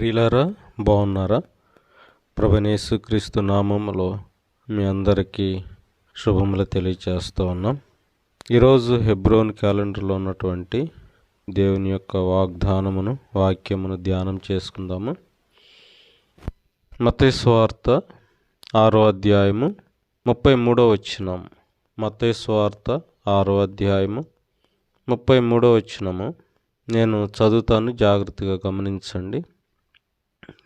ప్రియులారా బాగున్నారా? ప్రభనేసు క్రీస్తు నామములో మీ అందరికీ శుభములు తెలియచేస్తూ ఉన్నాం. ఈరోజు హెబ్రోన్ క్యాలెండర్లో ఉన్నటువంటి దేవుని యొక్క వాగ్దానమును వాక్యమును ధ్యానం చేసుకుందాము. మతేశ్వార్త ఆరో అధ్యాయము ముప్పై మూడో వచ్చినాము మతేశ్వార్త ఆరో అధ్యాయము ముప్పై మూడో వచ్చినము నేను చదువుతాను జాగ్రత్తగా గమనించండి.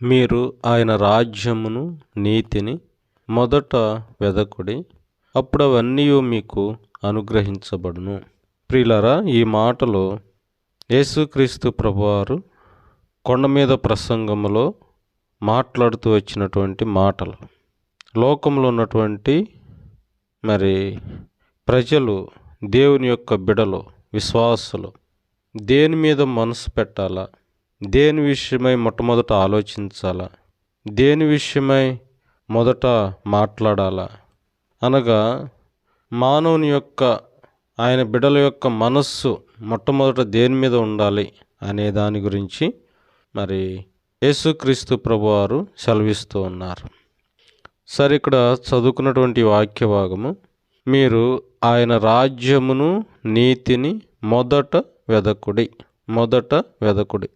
మీరు ఆయన రాజ్యమును నీతిని మొదట వెదకుడి అప్పుడు అవన్నీ మీకు అనుగ్రహించబడును. ప్రియులరా ఈ మాటలు యేసుక్రీస్తు ప్రభువారు కొండ మీద ప్రసంగములో మాట్లాడుతూ వచ్చినటువంటి మాటలు. లోకంలో ఉన్నటువంటి మరి ప్రజలు దేవుని యొక్క బిడలు విశ్వాసులు దేని మీద మనసు పెట్టాలా? దేని విషయమై మొట్టమొదట ఆలోచించాలా? దేని విషయమై మొదట మాట్లాడాలా? అనగా మానవుని యొక్క ఆయన బిడల యొక్క మనస్సు మొట్టమొదట దేని మీద ఉండాలి అనే దాని గురించి మరి యేసుక్రీస్తు ప్రభువారు సెలవిస్తూ ఉన్నారు. సరే ఇక్కడ చదువుకున్నటువంటి వాక్య భాగము మీరు ఆయన రాజ్యమును నీతిని మొదట వెదకుడి మొదట వెదకుడి.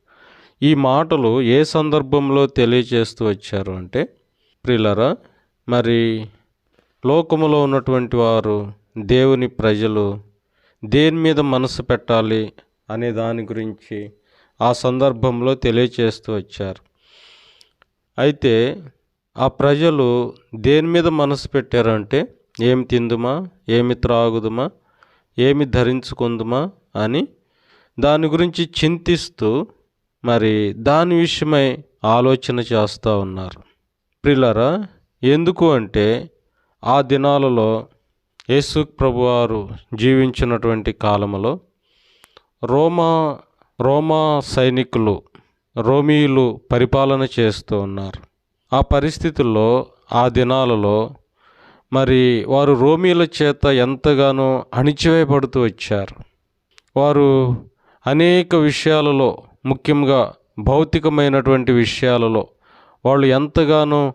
ఈ మాటలు ఏ సందర్భంలో తెలియజేస్తూ వచ్చారు అంటే ప్రిలరా మరి లోకములో ఉన్నటువంటి వారు దేవుని ప్రజలు దేని మీద మనసు పెట్టాలి అనే దాని గురించి ఆ సందర్భంలో తెలియచేస్తూ వచ్చారు. అయితే ఆ ప్రజలు దేని మీద మనసు పెట్టారంటే ఏమి తిందుమా ఏమి త్రాగుదుమా ఏమి ధరించుకుందుమా అని దాని గురించి చింతిస్తూ మరి దాని విషయమై ఆలోచన చేస్తూ ఉన్నారు. ప్రిలరా ఎందుకు అంటే ఆ దినాలలో యేసు ప్రభువారు జీవించినటువంటి కాలంలో రోమా రోమా సైనికులు రోమీయులు పరిపాలన చేస్తూ ఉన్నారు. ఆ పరిస్థితుల్లో ఆ దినాలలో మరి వారు రోమీల చేత ఎంతగానో అణిచివేయబడుతూ వచ్చారు. వారు అనేక విషయాలలో ముఖ్యంగా భౌతికమైనటువంటి విషయాలలో వాళ్ళు ఎంతగానో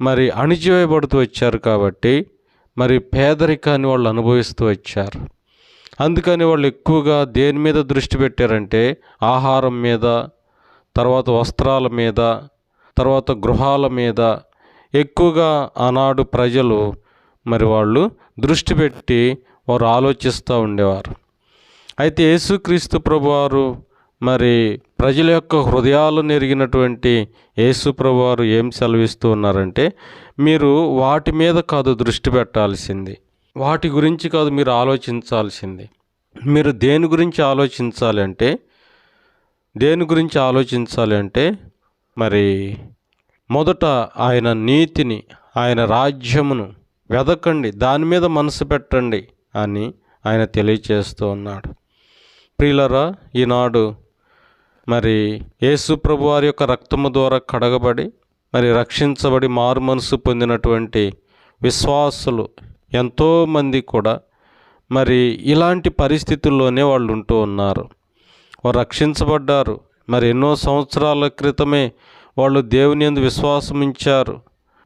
మరి అణిచివేయబడుతూ వచ్చారు కాబట్టి మరి పేదరికాన్ని వాళ్ళు అనుభవిస్తూ వచ్చారు. అందుకని వాళ్ళు ఎక్కువగా దేని మీద దృష్టి పెట్టారంటే ఆహారం మీద తర్వాత వస్త్రాల మీద తర్వాత గృహాల మీద. ఎక్కువగా ఆనాడు ప్రజలు మరి వాళ్ళు దృష్టి పెట్టి వారు ఆలోచిస్తూ ఉండేవారు. అయితే యేసుక్రీస్తు ప్రభువారు మరి ప్రజల యొక్క హృదయాలు నెరిగినటువంటి యేసు ప్రభువారు ఏం సెలవిస్తూ ఉన్నారంటే మీరు వాటి మీద కాదు దృష్టి పెట్టాల్సింది. వాటి గురించి కాదు మీరు ఆలోచించాల్సింది. మీరు దేని గురించి ఆలోచించాలి అంటే దేని గురించి ఆలోచించాలి అంటే మరి మొదట ఆయన నీతిని ఆయన రాజ్యమును వెదకండి దాని మీద మనసు పెట్టండి అని ఆయన తెలియచేస్తూ ఉన్నాడు. ప్రియులరా ఈనాడు మరి యేసు ప్రభు వారి యొక్క రక్తము ద్వారా కడగబడి మరి రక్షించబడి మారు మనసు పొందినటువంటి విశ్వాసులు ఎంతోమంది కూడా మరి ఇలాంటి పరిస్థితుల్లోనే వాళ్ళు ఉంటూ ఉన్నారు. వారు రక్షించబడ్డారు. మరి ఎన్నో సంవత్సరాల క్రితమే వాళ్ళు దేవుని ఎందు విశ్వాసం ఇచ్చారు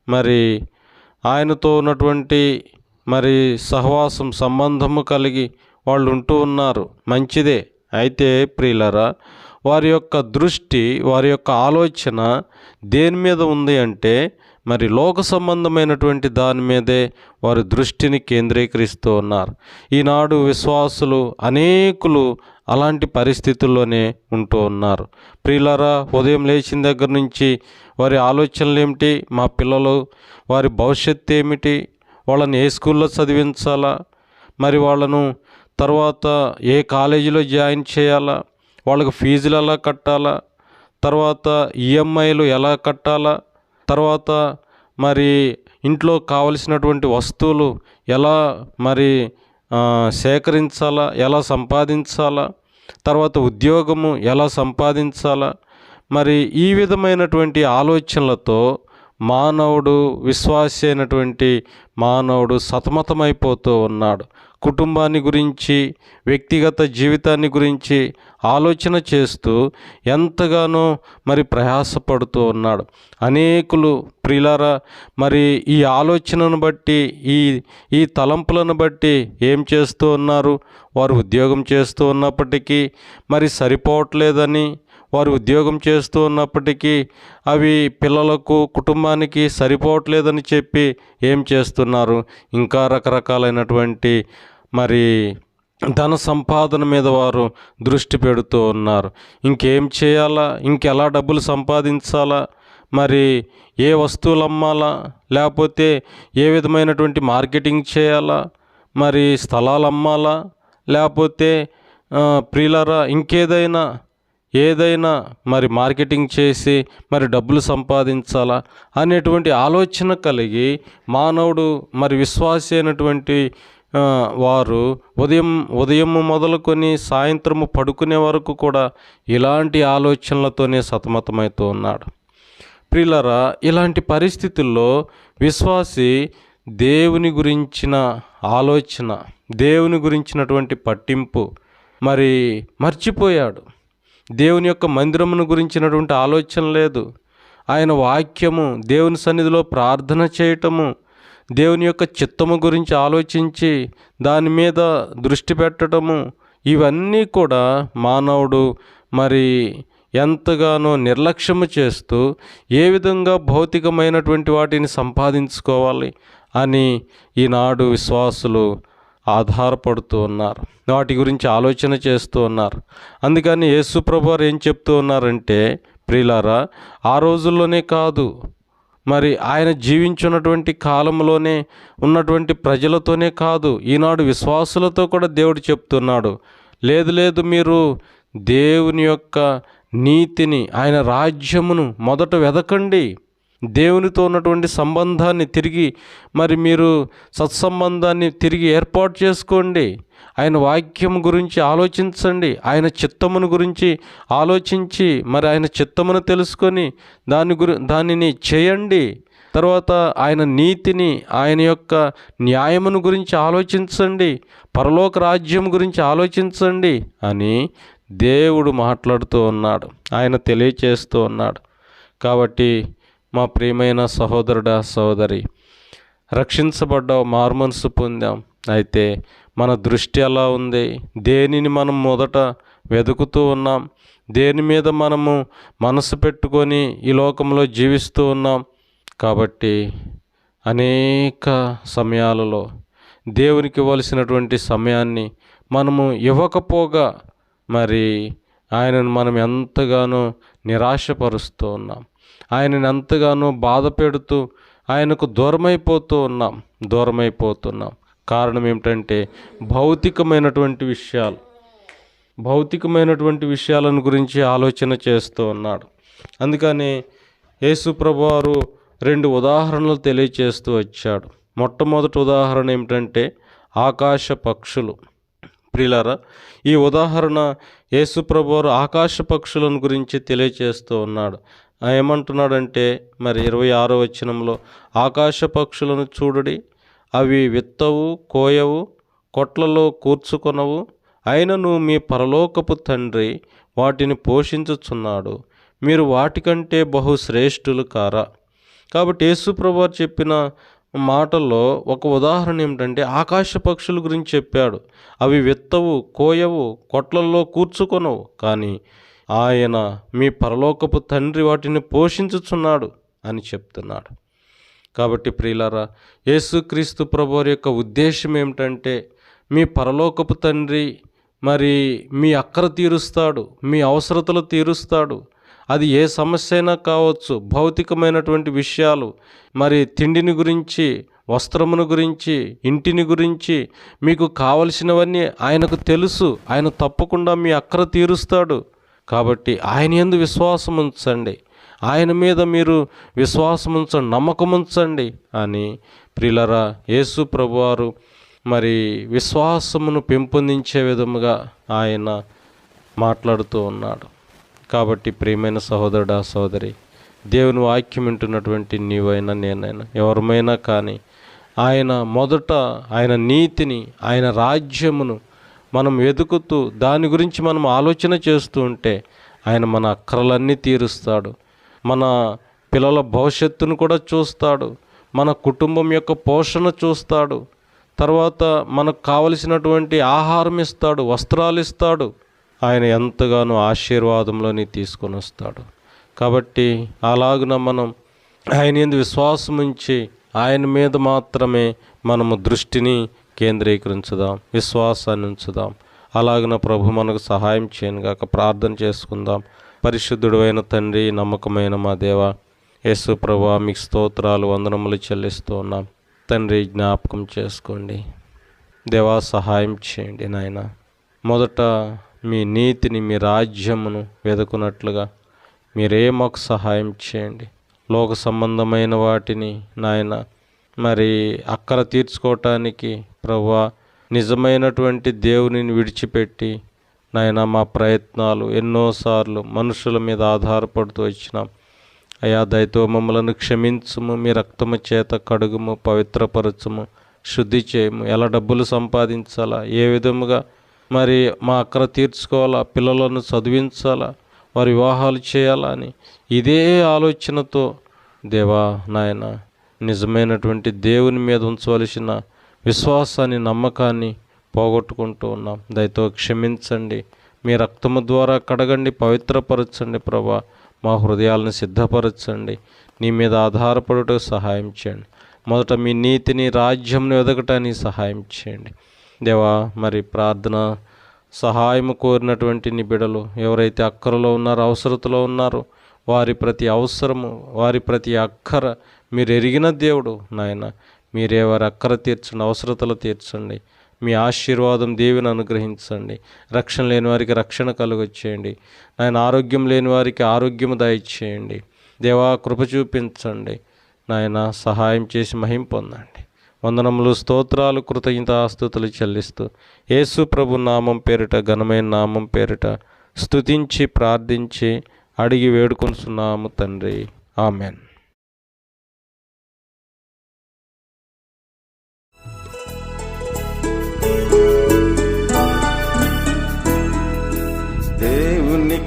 మరి ఆయనతో ఉన్నటువంటి మరి సహవాసం సంబంధము కలిగి వాళ్ళు ఉంటూ ఉన్నారు. మంచిదే. అయితే ప్రియులరా వారి యొక్క దృష్టి వారి యొక్క ఆలోచన దేని మీద ఉంది అంటే మరి లోక సంబంధమైనటువంటి దాని మీదే వారి దృష్టిని కేంద్రీకరిస్తూ ఉన్నారు. ఈనాడు విశ్వాసులు అనేకులు అలాంటి పరిస్థితుల్లోనే ఉంటూ ఉన్నారు. ప్రియులరా ఉదయం లేచిన దగ్గర నుంచి వారి ఆలోచనలు ఏమిటి? మా పిల్లలు వారి భవిష్యత్తు ఏమిటి? వాళ్ళని ఏ స్కూల్లో చదివించాలా? మరి వాళ్ళను తర్వాత ఏ కాలేజీలో జాయిన్ చేయాలా? వాళ్ళకి ఫీజులు ఎలా కట్టాలా? తర్వాత ఈఎంఐలు ఎలా కట్టాలా? తర్వాత మరి ఇంట్లో కావలసినటువంటి వస్తువులు ఎలా మరి సేకరించాలా? ఎలా సంపాదించాలా? తర్వాత ఉద్యోగము ఎలా సంపాదించాలా? మరి ఈ విధమైనటువంటి ఆలోచనలతో మానవుడు విశ్వాసి అయినటువంటి మానవుడు సతమతమైపోతూ ఉన్నాడు. కుటుంబాన్ని గురించి వ్యక్తిగత జీవితాన్ని గురించి ఆలోచన చేస్తూ ఎంతగానో మరి ప్రయాసపడుతూ ఉన్నాడు. అనేకులు ప్రిలారా మరి ఈ ఆలోచనను బట్టి ఈ ఈ తలంపులను బట్టి ఏం చేస్తూ ఉన్నారు? వారు ఉద్యోగం చేస్తూ ఉన్నప్పటికీ మరి సరిపోవట్లేదని వారు ఉద్యోగం చేస్తూ ఉన్నప్పటికీ అవి పిల్లలకు కుటుంబానికి సరిపోవట్లేదని చెప్పి ఏం చేస్తున్నారు? ఇంకా రకరకాలైనటువంటి మరి ధన సంపాదన మీద వారు దృష్టి పెడుతూ ఉన్నారు. ఇంకేం చేయాలా? ఇంకెలా డబ్బులు సంపాదించాలా? మరి ఏ వస్తువులు అమ్మాలా? లేకపోతే ఏ విధమైనటువంటి మార్కెటింగ్ చేయాలా? మరి స్థలాలు అమ్మాలా? లేకపోతే ప్రిలరా ఇంకేదైనా ఏదైనా మరి మార్కెటింగ్ చేసి మరి డబ్బులు సంపాదించాలా? అనేటువంటి ఆలోచన కలిగి మానవుడు మరి విశ్వాస అయినటువంటి వారు ఉదయం ఉదయం మొదలుకొని సాయంత్రము పడుకునే వరకు కూడా ఇలాంటి ఆలోచనలతోనే సతమతమవుతూ ఉన్నాడు. ప్రియులరా ఇలాంటి పరిస్థితుల్లో విశ్వాసి దేవుని గురించిన ఆలోచన దేవుని గురించినటువంటి పట్టింపు మరి మర్చిపోయాడు. దేవుని యొక్క మందిరమును గురించినటువంటి ఆలోచన లేదు. ఆయన వాక్యము దేవుని సన్నిధిలో ప్రార్థన చేయటము దేవుని యొక్క చిత్తము గురించి ఆలోచించి దాని మీద దృష్టి పెట్టడము ఇవన్నీ కూడా మానవుడు మరి ఎంతగానో నిర్లక్ష్యము చేస్తూ ఏ విధంగా భౌతికమైనటువంటి వాటిని సంపాదించుకోవాలి అని ఈనాడు విశ్వాసులు ఆధారపడుతూ ఉన్నారు. వాటి గురించి ఆలోచన చేస్తూ ఉన్నారు. అందుకని యేసు ప్రభు ఏం చెప్తూ ఉన్నారంటే ప్రియులారా ఆ రోజుల్లోనే కాదు మరి ఆయన జీవించున్నటువంటి కాలంలోనే ఉన్నటువంటి ప్రజలతోనే కాదు ఈనాడు విశ్వాసులతో కూడా దేవుడు చెప్తున్నాడు. లేదు లేదు మీరు దేవుని యొక్క నీతిని ఆయన రాజ్యమును మొదట వెదకండి. దేవునితో ఉన్నటువంటి సంబంధాన్ని తిరిగి మరి మీరు సత్సంబంధాన్ని తిరిగి ఏర్పాటు చేసుకోండి. ఆయన వాక్యం గురించి ఆలోచించండి. ఆయన చిత్తమును గురించి ఆలోచించి మరి ఆయన చిత్తమును తెలుసుకొని దాని గురి దానిని చేయండి. తర్వాత ఆయన నీతిని ఆయన యొక్క న్యాయమును గురించి ఆలోచించండి. పరలోక రాజ్యం గురించి ఆలోచించండి అని దేవుడు మాట్లాడుతూ ఉన్నాడు. ఆయన తెలియచేస్తూ ఉన్నాడు. కాబట్టి మా ప్రియమైన సహోదరుడా సహోదరి రక్షించబడ్డావు మార్మనసు పొందాం. అయితే మన దృష్టి ఎలా ఉంది. దేనిని మనం మొదట వెతుకుతూ ఉన్నాం? దేని మీద మనము మనసు పెట్టుకొని ఈ లోకంలో జీవిస్తూ ఉన్నాం? కాబట్టి అనేక సమయాలలో దేవునికి ఇవ్వాల్సినటువంటి సమయాన్ని మనము ఇవ్వకపోగా మరి ఆయనను మనం ఎంతగానో నిరాశపరుస్తూ ఉన్నాం. ఆయనను ఎంతగానో బాధ పెడుతూ ఆయనకు దూరమైపోతూ ఉన్నాం. దూరమైపోతున్నాం. కారణం ఏమిటంటే భౌతికమైనటువంటి విషయాలు భౌతికమైనటువంటి విషయాలను గురించి ఆలోచన చేస్తూ ఉన్నాడు. అందుకని యేసు ప్రభువారు రెండు ఉదాహరణలు తెలియచేస్తూ వచ్చాడు. మొట్టమొదటి ఉదాహరణ ఏమిటంటే ఆకాశ పక్షులు. ప్రిలరా ఈ ఉదాహరణ యేసు ఆకాశ పక్షులను గురించి తెలియచేస్తూ ఉన్నాడు. ఏమంటున్నాడంటే మరి ఇరవై ఆరో వచనంలో ఆకాశ పక్షులను చూడడి అవి విత్తవు కోయవు కొట్లలో కూర్చుకొనవు. అయినను మీ పరలోకపు తండ్రి వాటిని పోషించుచున్నాడు. మీరు వాటికంటే బహు శ్రేష్ఠులు కారా? కాబట్టి యేసుప్రభు చెప్పిన మాటల్లో ఒక ఉదాహరణ ఏమిటంటే ఆకాశ పక్షుల గురించి చెప్పాడు. అవి విత్తవు కోయవు కొట్లల్లో కూర్చుకొనవు. కానీ ఆయన మీ పరలోకపు తండ్రి వాటిని పోషించుచున్నాడు అని చెప్తున్నాడు. కాబట్టి ప్రియులారా యేసుక్రీస్తు ప్రభువారి యొక్క ఉద్దేశం ఏమిటంటే మీ పరలోకపు తండ్రి మరి మీ అక్కర తీరుస్తాడు మీ అవసరతలు తీరుస్తాడు. అది ఏ సమస్య అయినా కావచ్చు భౌతికమైనటువంటి విషయాలు మరి తిండిని గురించి వస్త్రమును గురించి ఇంటిని గురించి మీకు కావలసినవన్నీ ఆయనకు తెలుసు. ఆయన తప్పకుండా మీ అక్కర తీరుస్తాడు. కాబట్టి ఆయన ఎందు విశ్వాసం ఉంచండి. ఆయన మీద మీరు విశ్వాసముంచండి నమ్మకముంచండి నమ్మకం ఉంచండి అని ప్రిలరా యేసు ప్రభువారు మరి విశ్వాసమును పెంపొందించే విధముగా ఆయన మాట్లాడుతూ ఉన్నాడు. కాబట్టి ప్రియమైన సహోదరుడా సహోదరి దేవుని వాక్యం వింటున్నటువంటి నీవైనా నేనైనా ఎవరమైనా కానీ ఆయన మొదట ఆయన నీతిని ఆయన రాజ్యమును మనం వెతుకుతూ దాని గురించి మనం ఆలోచన చేస్తూ ఉంటే ఆయన మన అక్కరలన్నీ తీరుస్తాడు. మన పిల్లల భవిష్యత్తును కూడా చూస్తాడు. మన కుటుంబం యొక్క పోషణ చూస్తాడు. తర్వాత మనకు కావలసినటువంటి ఆహారం ఇస్తాడు వస్త్రాలు ఇస్తాడు. ఆయన ఎంతగానో ఆశీర్వాదంలోని తీసుకొని వస్తాడు. కాబట్టి అలాగున మనం ఆయన ఎందు విశ్వాసం ఉంచి ఆయన మీద మాత్రమే మనము దృష్టిని కేంద్రీకరించుదాం విశ్వాసాన్ని ఉంచుదాం. అలాగిన ప్రభు మనకు సహాయం చేయను గాక ప్రార్థన చేసుకుందాం. పరిశుద్ధుడు అయిన తండ్రి నమ్మకమైన మా దేవ యేసు ప్రభా మీకు స్తోత్రాలు వందనములు చెల్లిస్తూ ఉన్నాం. తండ్రి జ్ఞాపకం చేసుకోండి. దేవా సహాయం చేయండి నాయన. మొదట మీ నీతిని మీ రాజ్యమును వెదుకున్నట్లుగా మీరే మాకు సహాయం చేయండి. లోక సంబంధమైన వాటిని నాయన మరి అక్కర తీర్చుకోవటానికి ప్రభా నిజమైనటువంటి దేవునిని విడిచిపెట్టి నాయన మా ప్రయత్నాలు ఎన్నోసార్లు మనుషుల మీద ఆధారపడుతూ వచ్చినాం. అయా దయతో మమ్మలను క్షమించుము మీ రక్తము చేత కడుగుము పవిత్రపరచుము శుద్ధి చేయము. ఎలా డబ్బులు సంపాదించాలా? ఏ విధముగా మరి మా అక్కర తీర్చుకోవాలా? పిల్లలను చదివించాలా? వారి వివాహాలు చేయాలా అని ఇదే ఆలోచనతో దేవా నాయన నిజమైనటువంటి దేవుని మీద ఉంచవలసిన విశ్వాసాన్ని నమ్మకాన్ని పోగొట్టుకుంటూ ఉన్నాం. దయతో క్షమించండి. మీ రక్తము ద్వారా కడగండి పవిత్రపరచండి ప్రభా. మా హృదయాలను సిద్ధపరచండి. నీ మీద ఆధారపడుటకు సహాయం చేయండి. మొదట మీ నీతిని రాజ్యంను ఎదగటానికి సహాయం చేయండి. దేవా మరి ప్రార్థన సహాయం కోరినటువంటి నిబిడలు ఎవరైతే అక్కరలో ఉన్నారో అవసరతలో ఉన్నారో వారి ప్రతి అవసరము వారి ప్రతి అక్కర మీరు ఎరిగిన దేవుడు నాయన. మీరే వారి అక్కర తీర్చండి అవసరతలు తీర్చండి. మీ ఆశీర్వాదం దేవుని అనుగ్రహించండి. రక్షణ లేని వారికి రక్షణ కలుగొచ్చేయండి నాయన ఆరోగ్యం లేని వారికి ఆరోగ్యం దయచేయండి. దేవా కృప చూపించండి. నాయన సహాయం చేసి మహిం పొందండి. వందనములు స్తోత్రాలు కృతజ్ఞత ఆస్తుతులు చెల్లిస్తూ యేసు ప్రభు నామం పేరిట ఘనమైన నామం పేరిట స్తుతించి ప్రార్థించి అడిగి వేడుకొనిస్తున్నాము తండ్రి. ఆమెన్.